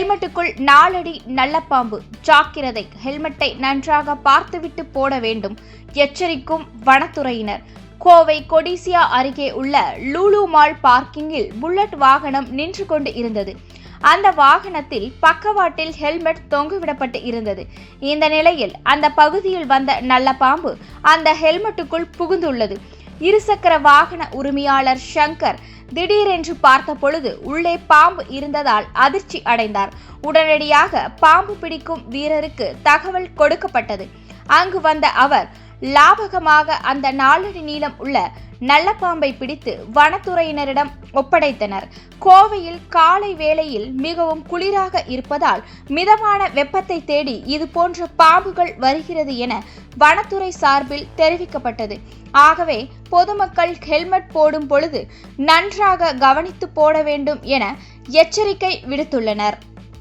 ஹெல்மெட்டுக்குள் நாலடி நல்ல பாம்பு ஜாக்கிரதை. ஹெல்மெட்டை நன்றாக பார்த்துவிட்டு போட வேண்டும். எச்சரிக்கும் வனத்துறையினர். கோவை கொடிசியா அருகே உள்ள லூலு மால் பார்க்கிங்கில் புல்லட் வாகனம் நின்று கொண்டு இருந்தது. அந்த வாகனத்தில் பக்கவாட்டில் ஹெல்மெட் தொங்குவிடப்பட்டு இருந்தது. இந்த நிலையில் அந்த பகுதியில் வந்த நல்ல பாம்பு அந்த ஹெல்மெட்டுக்குள் புகுந்துள்ளது. இருசக்கர வாகன உரிமையாளர் சங்கர் திடீரென்று பார்த்த பொழுது உள்ளே பாம்பு இருந்ததால் அதிர்ச்சி அடைந்தார். உடனடியாக பாம்பு பிடிக்கும் வீரருக்கு தகவல் கொடுக்கப்பட்டது. அங்கு வந்த அவர் லாபகமாக அந்த நாலடி நீளம் உள்ள நல்ல பாம்பை பிடித்து வனத்துறையினரிடம் ஒப்படைத்தனர். கோவையில் காலை வேளையில் மிகவும் குளிராக இருப்பதால் மிதமான வெப்பத்தை தேடி இது போன்ற பாம்புகள் வருகிறது என வனத்துறை சார்பில் தெரிவிக்கப்பட்டது. ஆகவே பொதுமக்கள் ஹெல்மெட் போடும் பொழுது நன்றாக கவனித்து போட வேண்டும் என எச்சரிக்கை விடுத்துள்ளனர்.